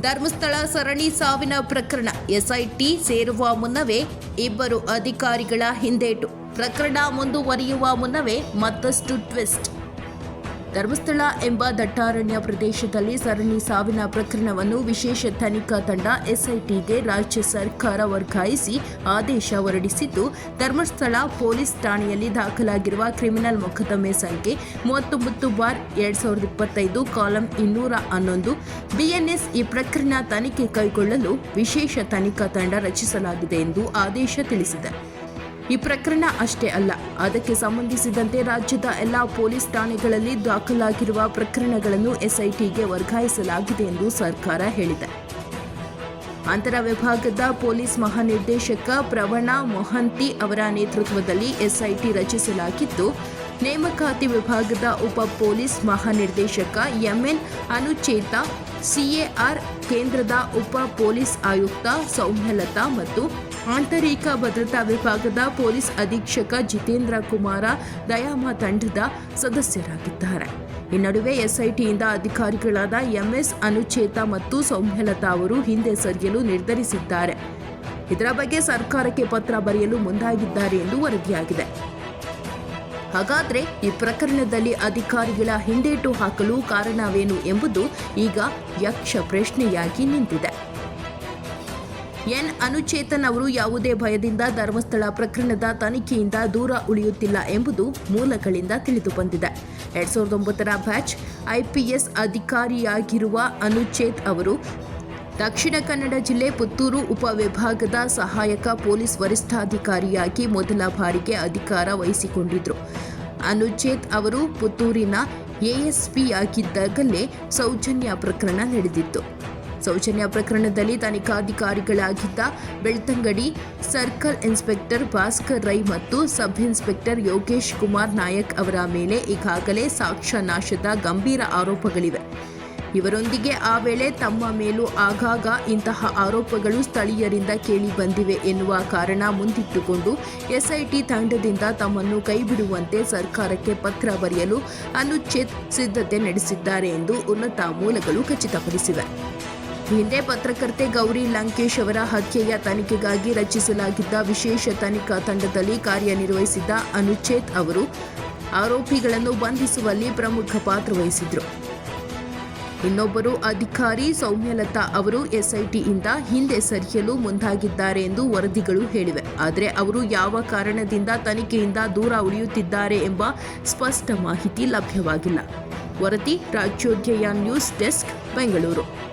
ಧರ್ಮಸ್ಥಳ ಸರಣಿ ಸಾವಿನ ಪ್ರಕರಣ. ಎಸ್ಐಟಿ ಸೇರುವ ಮುನ್ನವೇ ಇಬ್ಬರು ಅಧಿಕಾರಿಗಳ ಹಿಂದೇಟು. ಪ್ರಕರಣ ಮುಂದುವರಿಯುವ ಮುನ್ನವೇ ಮತ್ತಷ್ಟು ಟ್ವಿಸ್ಟ್. ಧರ್ಮಸ್ಥಳ ಎಂಬ ದಟ್ಟಾರಣ್ಯ ಪ್ರದೇಶದಲ್ಲಿ ಸರಣಿ ಸಾವಿನ ಪ್ರಕರಣವನ್ನು ವಿಶೇಷ ತನಿಖಾ ತಂಡ ಎಸ್ಐಟಿಗೆ ರಾಜ್ಯ ಸರ್ಕಾರ ವರ್ಗಾಯಿಸಿ ಆದೇಶ ಹೊರಡಿಸಿದ್ದು, ಧರ್ಮಸ್ಥಳ ಪೊಲೀಸ್ ಠಾಣೆಯಲ್ಲಿ ದಾಖಲಾಗಿರುವ ಕ್ರಿಮಿನಲ್ ಮೊಕದ್ದಮೆ ಸಂಖ್ಯೆ ಮೂವತ್ತೊಂಬತ್ತು ಬಾರ್ ಎರಡ್ ಸಾವಿರದ ಇಪ್ಪತ್ತೈದು, ಕಾಲಂ ಇನ್ನೂರ ಹನ್ನೊಂದು. ಬಿಎನ್ಎಸ್ ಈ ಪ್ರಕರಣ ತನಿಖೆ ಕೈಗೊಳ್ಳಲು ವಿಶೇಷ ತನಿಖಾ ತಂಡ ರಚಿಸಲಾಗಿದೆ ಎಂದು ಆದೇಶ ತಿಳಿಸಿದೆ. ಈ ಪ್ರಕರಣ ಅಷ್ಟೇ ಅಲ್ಲ, ಅದಕ್ಕೆ ಸಂಬಂಧಿಸಿದಂತೆ ರಾಜ್ಯದ ಎಲ್ಲಾ ಪೊಲೀಸ್ ಠಾಣೆಗಳಲ್ಲಿ ದಾಖಲಾಗಿರುವ ಪ್ರಕರಣಗಳನ್ನು ಎಸ್ಐಟಿಗೆ ವರ್ಗಾಯಿಸಲಾಗಿದೆ ಎಂದು ಸರ್ಕಾರ ಹೇಳಿದೆ. ಅಂತರ ವಿಭಾಗದ ಪೊಲೀಸ್ ಮಹಾನಿರ್ದೇಶಕ ಪ್ರವಣ ಮೊಹಂತಿ ಅವರ ನೇತೃತ್ವದಲ್ಲಿ ಎಸ್ಐಟಿ ರಚಿಸಲಾಗಿದ್ದು, ನೇಮಕಾತಿ ವಿಭಾಗದ ಉಪ ಪೊಲೀಸ್ ಮಹಾನಿರ್ದೇಶಕ ಎಂಎನ್ ಅನುಚೇತ ಸಿಎಆರ್ ಕೇಂದ್ರದ ಉಪ ಪೊಲೀಸ್ ಆಯುಕ್ತ ಸೌಮ್ಯಲತಾ ಮತ್ತು ಆಂತರಿಕ ಭದ್ರತಾ ವಿಭಾಗದ ಪೊಲೀಸ್ ಅಧೀಕ್ಷಕ ಜಿತೇಂದ್ರ ಕುಮಾರ ದಯಾಮ ತಂಡದ ಸದಸ್ಯರಾಗಿದ್ದಾರೆ. ಈ ನಡುವೆ ಎಸ್ಐಟಿಯಿಂದ ಅಧಿಕಾರಿಗಳಾದ ಎಂಎಸ್ ಅನುಚೇತ ಮತ್ತು ಸೌಮ್ಯಲತಾ ಅವರು ಹಿಂದೆ ಸರಿಯಲು ನಿರ್ಧರಿಸಿದ್ದಾರೆ. ಇದರ ಬಗ್ಗೆ ಸರ್ಕಾರಕ್ಕೆ ಪತ್ರ ಬರೆಯಲು ಮುಂದಾಗಿದ್ದಾರೆ ಎಂದು ವರದಿಯಾಗಿದೆ. ಹಾಗಾದರೆ ಈ ಪ್ರಕರಣದಲ್ಲಿ ಅಧಿಕಾರಿಗಳ ಹಿಂದೇಟು ಹಾಕಲು ಕಾರಣವೇನು ಎಂಬುದು ಈಗ ಯಕ್ಷ ಪ್ರಶ್ನೆಯಾಗಿ ನಿಂತಿದೆ. ಎನ್ ಅನುಚೇತನ್ ಅವರು ಯಾವುದೇ ಭಯದಿಂದ ಧರ್ಮಸ್ಥಳ ಪ್ರಕರಣದ ತನಿಖೆಯಿಂದ ದೂರ ಉಳಿಯುತ್ತಿಲ್ಲ ಎಂಬುದು ಮೂಲಗಳಿಂದ ತಿಳಿದುಬಂದಿದೆ ಎರಡ್ ಸಾವಿರದ ಒಂಬತ್ತರ ಬ್ಯಾಚ್ ಐಪಿಎಸ್ ಅಧಿಕಾರಿಯಾಗಿರುವ ಅನುಚೇತ್ ಅವರು ದಕ್ಷಿಣ ಕನ್ನಡ ಜಿಲ್ಲೆ ಪುತ್ತೂರು ಉಪವಿಭಾಗದ ಸಹಾಯಕ ಪೊಲೀಸ್ ವರಿಷ್ಠಾಧಿಕಾರಿಯಾಗಿ ಮೊದಲ ಬಾರಿಗೆ ಅಧಿಕಾರ ವಹಿಸಿಕೊಂಡಿದ್ದರು ಅನುಚೇತ್ ಅವರು ಪುತ್ತೂರಿನ ಎಎಸ್ಪಿಯಾಗಿದ್ದಾಗಲೇ ಸೌಜನ್ಯ ಪ್ರಕರಣ ನಡೆದಿತ್ತು. ಸೌಜನ್ಯ ಪ್ರಕರಣದಲ್ಲಿ ತನಿಖಾಧಿಕಾರಿಗಳಾಗಿದ್ದ ಬೆಳ್ತಂಗಡಿ ಸರ್ಕಲ್ ಇನ್ಸ್ಪೆಕ್ಟರ್ ಭಾಸ್ಕರ್ ರೈ ಮತ್ತು ಸಬ್ ಇನ್ಸ್ಪೆಕ್ಟರ್ ಯೋಗೇಶ್ ಕುಮಾರ್ ನಾಯಕ್ ಅವರ ಮೇಲೆ ಈಗಾಗಲೇ ಸಾಕ್ಷ್ಯ ನಾಶದ ಗಂಭೀರ ಆರೋಪಗಳಿವೆ. ಇವರೊಂದಿಗೆ ಆ ವೇಳೆ ತಮ್ಮ ಮೇಲೂ ಆಗಾಗ ಇಂತಹ ಆರೋಪಗಳು ಸ್ಥಳೀಯರಿಂದ ಕೇಳಿ ಬಂದಿವೆ ಎನ್ನುವ ಕಾರಣ ಮುಂದಿಟ್ಟುಕೊಂಡು ಎಸ್ಐಟಿ ತಂಡದಿಂದ ತಮ್ಮನ್ನು ಕೈಬಿಡುವಂತೆ ಸರ್ಕಾರಕ್ಕೆ ಪತ್ರ ಬರೆಯಲು ಅನುಚ್ಛೇದ್ ಸಿದ್ಧತೆ ನಡೆಸಿದ್ದಾರೆ ಎಂದು ಉನ್ನತ ಮೂಲಗಳು ಖಚಿತಪಡಿಸಿವೆ. ಹಿಂದೆ ಪತ್ರಕರ್ತೆ ಗೌರಿ ಲಂಕೇಶ್ ಅವರ ಹತ್ಯೆಯ ತನಿಖೆಗಾಗಿ ರಚಿಸಲಾಗಿದ್ದ ವಿಶೇಷ ತನಿಖಾ ತಂಡದಲ್ಲಿ ಕಾರ್ಯನಿರ್ವಹಿಸಿದ್ದ ಅನುಚೇತ್ ಅವರು ಆರೋಪಿಗಳನ್ನು ಬಂಧಿಸುವಲ್ಲಿ ಪ್ರಮುಖ ಪಾತ್ರ ವಹಿಸಿದ್ರು. ಇನ್ನೊಬ್ಬರು ಅಧಿಕಾರಿ ಸೌಮ್ಯಲತಾ ಅವರು ಎಸ್ಐಟಿಯಿಂದ ಹಿಂದೆ ಸರಿಯಲು ಮುಂದಾಗಿದ್ದಾರೆ ಎಂದು ವರದಿಗಳು ಹೇಳಿವೆ. ಆದರೆ ಅವರು ಯಾವ ಕಾರಣದಿಂದ ತನಿಖೆಯಿಂದ ದೂರ ಉಳಿಯುತ್ತಿದ್ದಾರೆ ಎಂಬ ಸ್ಪಷ್ಟ ಮಾಹಿತಿ ಲಭ್ಯವಾಗಿಲ್ಲ. ವರದಿ ರಾಜ್ಯೋದ್ಯಯ ನ್ಯೂಸ್ ಡೆಸ್ಕ್, ಬೆಂಗಳೂರು.